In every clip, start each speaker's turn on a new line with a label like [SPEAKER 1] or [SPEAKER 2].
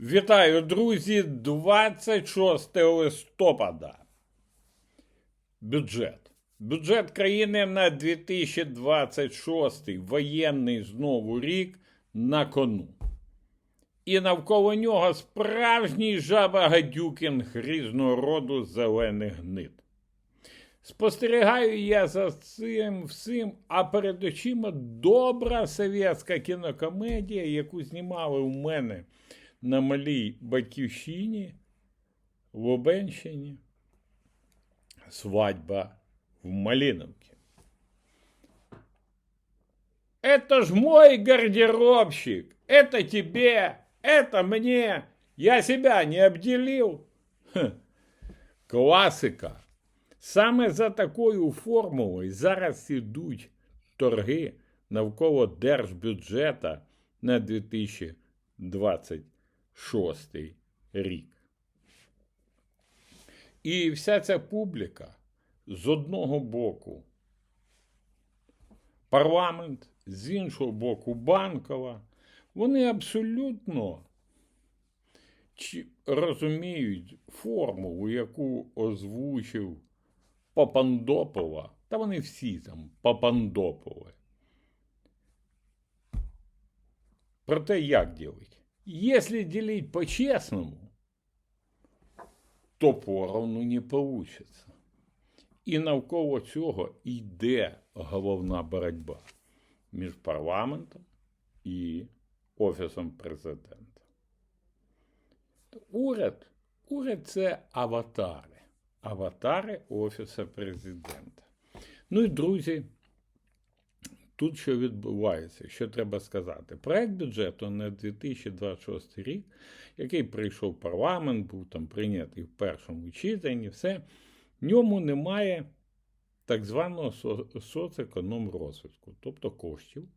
[SPEAKER 1] Вітаю, друзі! 26 листопада. Бюджет. Бюджет країни на 2026 воєнний знову рік на кону. І навколо нього справжній жаба гадюкінг різного роду зелених гнид. Спостерігаю я за цим всім, а перед очима добра совєтська кінокомедія, яку знімали у мене на малій батьківщині, Лубенщині, свадьба в Малиновке. Это ж мой гардеробщик, это тебе, это мне, я себя не обделил. Хе. Класика. Саме за такою формулою зараз ідуть торги навколо держбюджета на 2026 рік. І вся ця публіка з одного боку парламент, з іншого боку банкова, вони абсолютно розуміють формулу, яку озвучив Папандопова, та вони всі там Папандопови. Про те, як ділить. Якщо ділити по-чесному, то поровну не вийде. І навколо цього йде головна боротьба між парламентом і Офісом президента. Уряд, уряд це аватари. Аватари Офіса президента. Ну і друзі, тут що відбувається, що треба сказати. Проект бюджету на 2026 рік, який прийшов парламент, був там прийнятий в першому читанні, все, в ньому немає так званого со- соцекономрозвитку, тобто коштів,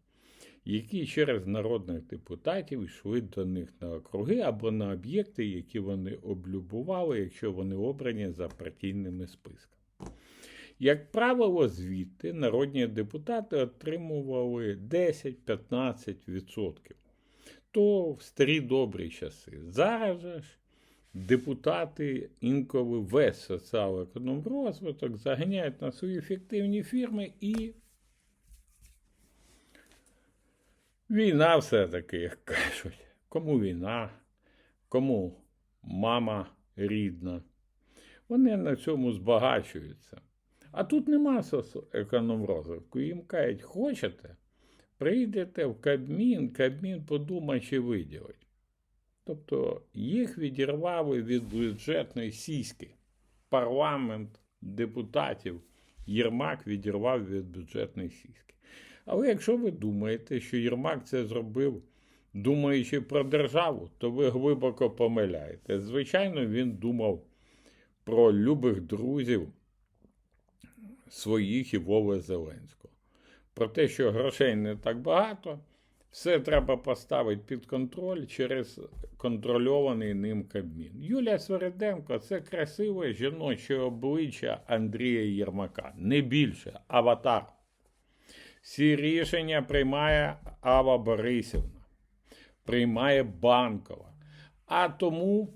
[SPEAKER 1] які через народних депутатів йшли до них на округи або на об'єкти, які вони облюбували, якщо вони обрані за партійними списками. Як правило, звідти народні депутати отримували 10-15%. То в старі добрі часи. Зараз ж депутати інколи весь соціал-економрозвиток заганяють на свої фіктивні фірми і Війна все-таки, як кажуть. Кому війна, кому мама рідна. Вони на цьому збагачуються. А тут нема економрозвитку. Їм кажуть, хочете, прийдете в Кабмін, Кабмін подумає, чи виділить. Тобто їх відірвали від бюджетної сіськи. Парламент депутатів Єрмак відірвав від бюджетної сіськи. Але якщо ви думаєте, що Єрмак це зробив, думаючи про державу, то ви глибоко помиляєте. Звичайно, він думав про любих друзів своїх і Вови Зеленського. Про те, що грошей не так багато, все треба поставити під контроль через контрольований ним Кабмін. Юлія Свериденко це красиве жіноче обличчя Андрія Єрмака. Не більше, аватар. Всі рішення приймає Ава Борисівна, приймає Банкова. А тому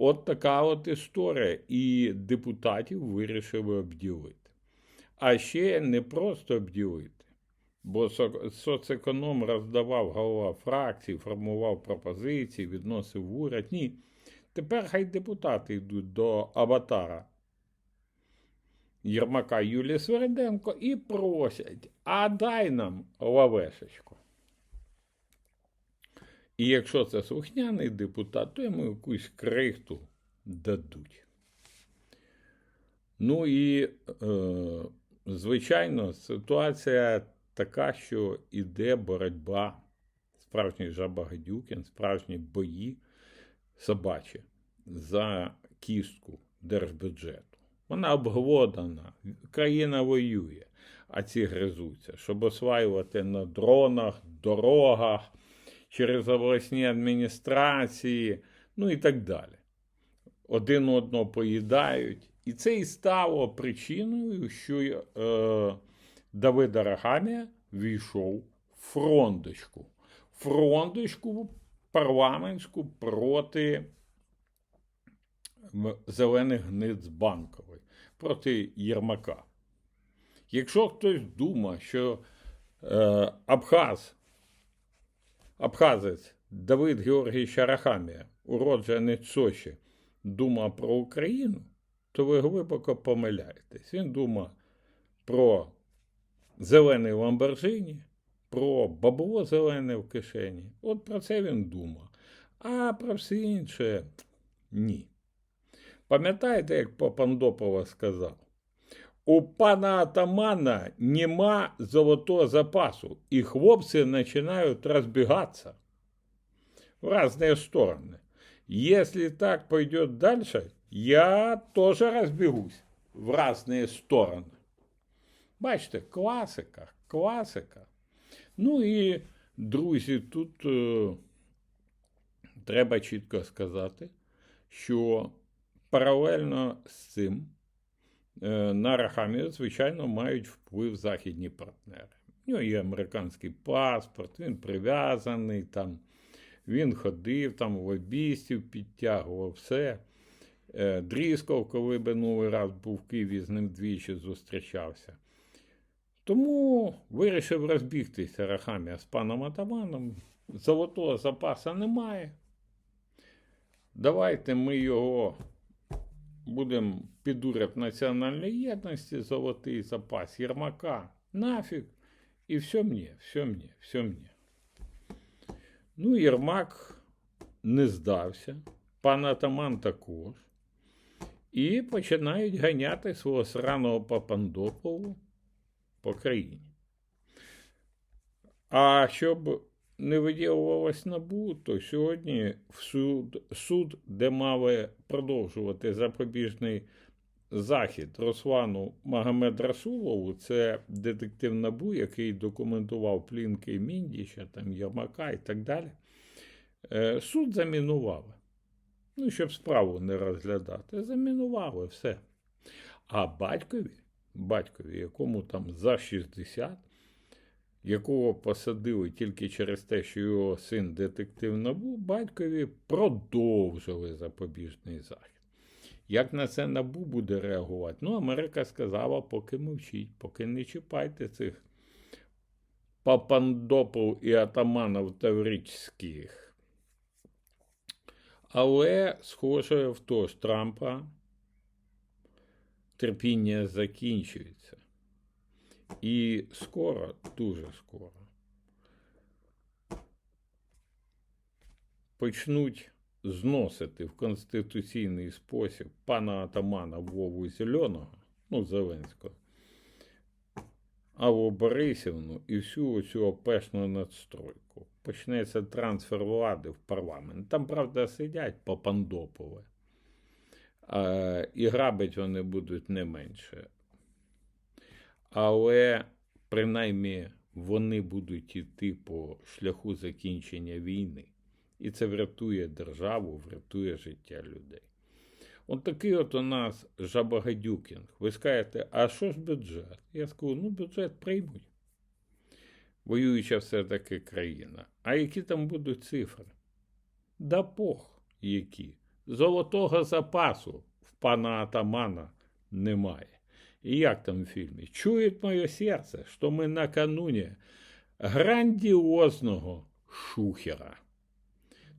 [SPEAKER 1] от така от історія. І депутатів вирішили обділити. А ще не просто обділити, бо соцеконом роздавав голова фракції, формував пропозиції, відносив уряд. Ні. Тепер хай депутати йдуть до аватара Єрмака Юлії Свериденко і просять, а дай нам лавешечку. І якщо це слухняний депутат, то йому якусь крихту дадуть. Ну і, е, звичайно, ситуація така, що іде боротьба, справжній жаба Гадюкін, справжні бої собачі за кістку держбюджету. Вона обглодана, країна воює, а ці гризуться, щоб осваювати на дронах, дорогах, через обласні адміністрації, ну і так далі. Один одного поїдають. І це і стало причиною, що е, Давид Арахамія війшов в фрондочку. Фрондочку парламентську проти зелених гниць банкової, проти Єрмака. Якщо хтось думає, що е, Абхаз, Абхазець Давид Георгійович Арахамія, уродженець Сочі, думав про Україну, то ви глибоко помиляєтесь. Він думав про зелений Ламборджині, про бабло зелене в кишені. От про це він думав. А про все інше ні. Пам'ятаєте, як Попандопова сказав? У пана атамана нема золотого запасу, і хлопці починають розбігатися в разные стороны. Если так пойдет дальше, я тоже разбегусь в разные сторони. Бачите, класика, класика. Ну і, друзі, тут е, треба чітко сказати, що паралельно з цим е, на Рахамію, звичайно, мають вплив західні партнери. У нього є американський паспорт, він прив'язаний там. Він ходив, там лобістів підтягував, все. Е, Дрісков, коли минулий раз був в Києві, з ним двічі зустрічався. Тому вирішив розбігтися Рахамія з паном Атаманом. Золотого запаса немає. Давайте ми його будемо підуряти національної єдності, золотий запас Єрмака. Нафіг. І все мені, все мені, все мені. Ну, Єрмак не здався, пан Атаман також. І починають ганяти свого сраного Папандопову по країні. А щоб не виділувалось набу, то сьогодні в суд, суд, де мали продовжувати запобіжний захід Руслану Магомед Расулову, це детектив Набу, який документував плінки Міндіча, там Єрмака і так далі. Е, Суд замінували. Ну, щоб справу не розглядати. Замінували все. А батькові, батькові, якому там за 60, якого посадили тільки через те, що його син детектив набув, батькові продовжили запобіжний захід. Як на це набу буде реагувати? Ну, Америка сказала, поки мовчіть, поки не чіпайте цих папандопов і атаманів таврических. Але, схоже, в то ж Трампа терпіння закінчується. І скоро, дуже скоро, почнуть зносити в конституційний спосіб пана атамана Вову Зеленого, ну, Зеленського, Аву Борисівну і всю оцю опешну надстройку. Почнеться трансфер влади в парламент. Там, правда, сидять Папандопове. А, і грабить вони будуть не менше. Але принаймні вони будуть йти по шляху закінчення війни. І це врятує державу, врятує життя людей. От такий от у нас жабагадюкінг. Ви скажете, а що ж бюджет? Я скажу, ну бюджет приймуть. Воююча все-таки країна. А які там будуть цифри? Да пох, які. Золотого запасу в пана атамана немає. І як там в фільмі? Чує моє серце, що ми накануні грандіозного шухера.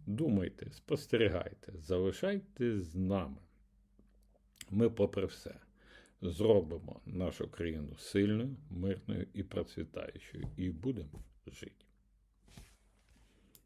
[SPEAKER 1] Думайте, спостерігайте, залишайтесь з нами. Ми, попри все, зробимо нашу країну сильною, мирною і процвітаючою, і будемо жити.